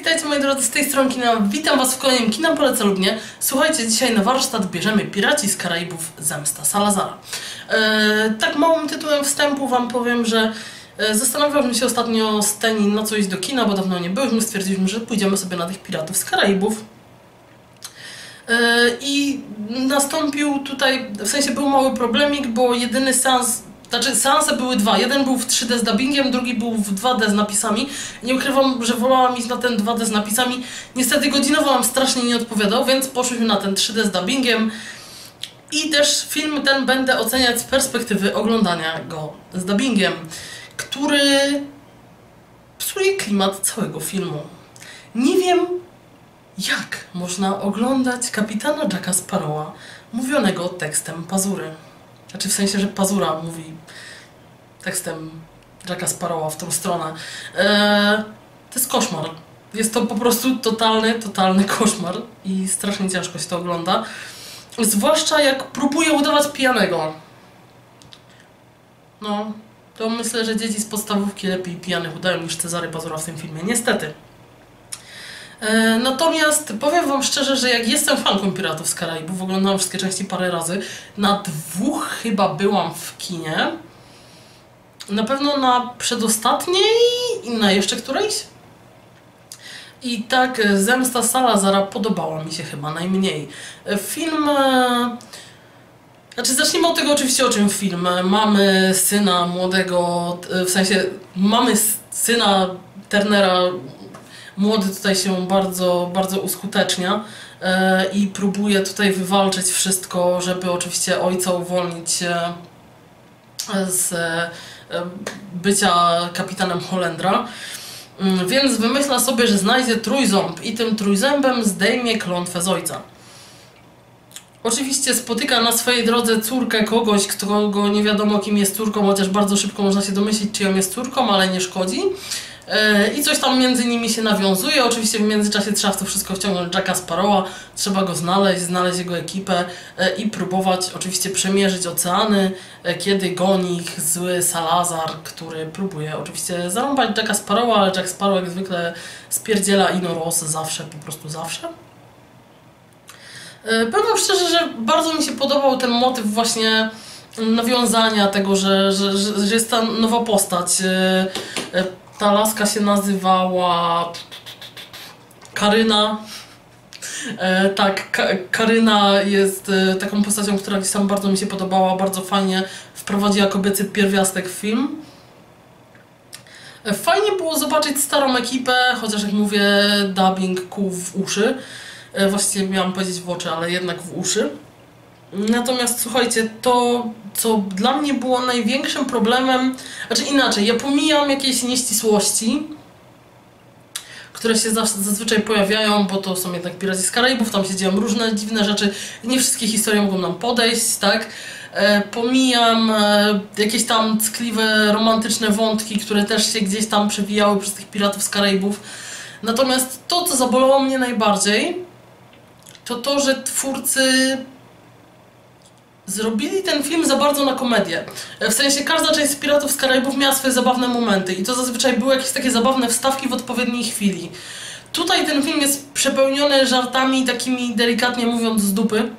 Witajcie moi drodzy z tej strony kina. Witam was w kolejnym Kina Polecę lub nie. Słuchajcie, dzisiaj na warsztat bierzemy Piraci z Karaibów Zemsta Salazara. Eee, tak małym tytułem wstępu wam powiem, że e, zastanawialiśmy się ostatnio z Teni na co iść do kina, bo dawno nie byliśmy. Stwierdziliśmy, że pójdziemy sobie na tych Piratów z Karaibów. E, I nastąpił tutaj, w sensie był mały problemik, bo jedyny seans znaczy, seanse były dwa. Jeden był w 3D z dubbingiem, drugi był w 2D z napisami. Nie ukrywam, że wolałam iść na ten 2D z napisami. Niestety godzinowo nam strasznie nie odpowiadał, więc poszliśmy na ten 3D z dubbingiem. I też film ten będę oceniać z perspektywy oglądania go z dubbingiem, który psuje klimat całego filmu. Nie wiem, jak można oglądać kapitana Jacka Sparrowa mówionego tekstem pazury. Znaczy w sensie, że Pazura mówi tekstem Jacka Sparrowa w tą stronę. Eee, to jest koszmar. Jest to po prostu totalny, totalny koszmar i strasznie ciężko się to ogląda. Zwłaszcza jak próbuje udawać pijanego. No, to myślę, że dzieci z podstawówki lepiej pijanych udają niż Cezary Pazura w tym filmie. Niestety. E, Natomiast powiem Wam szczerze, że jak jestem fanką Piratów z Karaibów, oglądałam wszystkie części parę razy, na dwóch chyba byłam w kinie. Na pewno na przedostatniej i na jeszcze którejś. I tak e, Zemsta Salazara podobała mi się chyba najmniej. E, Film... Znaczy zacznijmy od tego oczywiście o czym film. Mamy syna młodego, w sensie mamy syna Turnera młody tutaj się bardzo, bardzo uskutecznia e, i próbuje tutaj wywalczyć wszystko, żeby oczywiście ojca uwolnić e, z e, bycia kapitanem Holendra. Mm, Więc wymyśla sobie, że znajdzie trójząb i tym trójzębem zdejmie klątwę z ojca. Oczywiście spotyka na swojej drodze córkę kogoś, którego nie wiadomo kim jest córką, chociaż bardzo szybko można się domyślić, czyją jest córką, ale nie szkodzi. E, I coś tam między nimi się nawiązuje. Oczywiście w międzyczasie trzeba w to wszystko wciągnąć Jacka Sparrowa, trzeba go znaleźć, znaleźć jego ekipę e, i próbować oczywiście przemierzyć oceany, e, kiedy goni ich zły Salazar, który próbuje oczywiście zarąbać Jacka Sparrowa, ale Jack Sparrow jak zwykle spierdziela Inoros zawsze, po prostu zawsze. Powiem szczerze, że bardzo mi się podobał ten motyw właśnie nawiązania tego, że, że, że jest ta nowa postać. Ta laska się nazywała Karyna. E, tak, Ka Karyna jest e, taką postacią, która gdzieś tam bardzo mi się podobała, bardzo fajnie wprowadziła kobiecy pierwiastek w film. E, Fajnie było zobaczyć starą ekipę, chociaż jak mówię, dubbing kół w uszy. Właściwie miałam powiedzieć w oczy, ale jednak w uszy. Natomiast słuchajcie, to co dla mnie było największym problemem, znaczy inaczej, ja pomijam jakieś nieścisłości, które się zazwyczaj pojawiają, bo to są jednak Piraci z Karaibów, tam się dzieją różne dziwne rzeczy, nie wszystkie historie mogą nam podejść, tak? E, pomijam e, jakieś tam ckliwe, romantyczne wątki, które też się gdzieś tam przewijały przez tych Piratów z Karaibów. Natomiast to, co zabolało mnie najbardziej, to to, że twórcy zrobili ten film za bardzo na komedię. W sensie każda część z Piratów z Karaibów miała swoje zabawne momenty i to zazwyczaj były jakieś takie zabawne wstawki w odpowiedniej chwili. Tutaj ten film jest przepełniony żartami takimi delikatnie mówiąc z dupy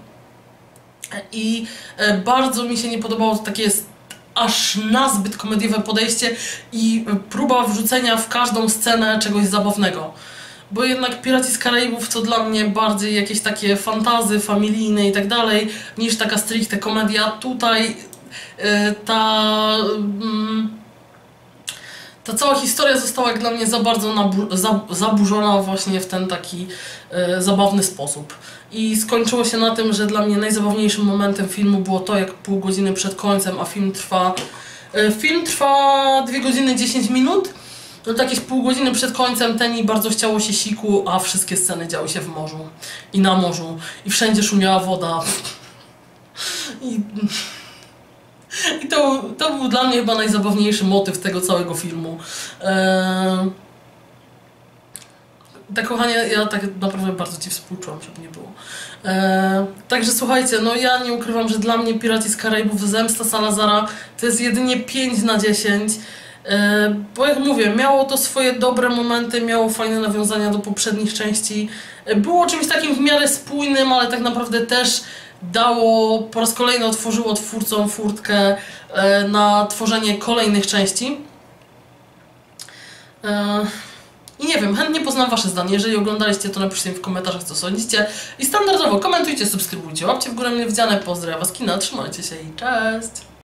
i e, bardzo mi się nie podobało to takie jest aż nazbyt komediowe podejście i próba wrzucenia w każdą scenę czegoś zabawnego. Bo jednak Piraci z Karaibów to dla mnie bardziej jakieś takie fantazy familijne i tak dalej, niż taka stricte komedia. Tutaj e, ta, mm, ta cała historia została dla mnie za bardzo zaburzona właśnie w ten taki e, zabawny sposób. I skończyło się na tym, że dla mnie najzabawniejszym momentem filmu było to, jak pół godziny przed końcem, a film trwa. e, Film trwa 2 godziny 10 minut. No to jakieś pół godziny przed końcem Teni bardzo chciało się siku, a wszystkie sceny działy się w morzu i na morzu i wszędzie szumiała woda. I, i to, to był dla mnie chyba najzabawniejszy motyw tego całego filmu. Eee, tak kochanie, ja tak naprawdę bardzo Ci współczułam, żeby nie było. Eee, także słuchajcie, no ja nie ukrywam, że dla mnie Piraci z Karaibów Zemsta Salazara to jest jedynie 5 na 10. E, Bo jak mówię, miało to swoje dobre momenty, miało fajne nawiązania do poprzednich części. E, Było czymś takim w miarę spójnym, ale tak naprawdę też dało, po raz kolejny otworzyło twórcom furtkę e, na tworzenie kolejnych części. I nie wiem, chętnie poznam Wasze zdanie. Jeżeli oglądaliście, to napiszcie mi w komentarzach, co sądzicie. I standardowo komentujcie, subskrybujcie, łapcie w górę mile widziane. Pozdrawiam Was, kina, trzymajcie się i cześć!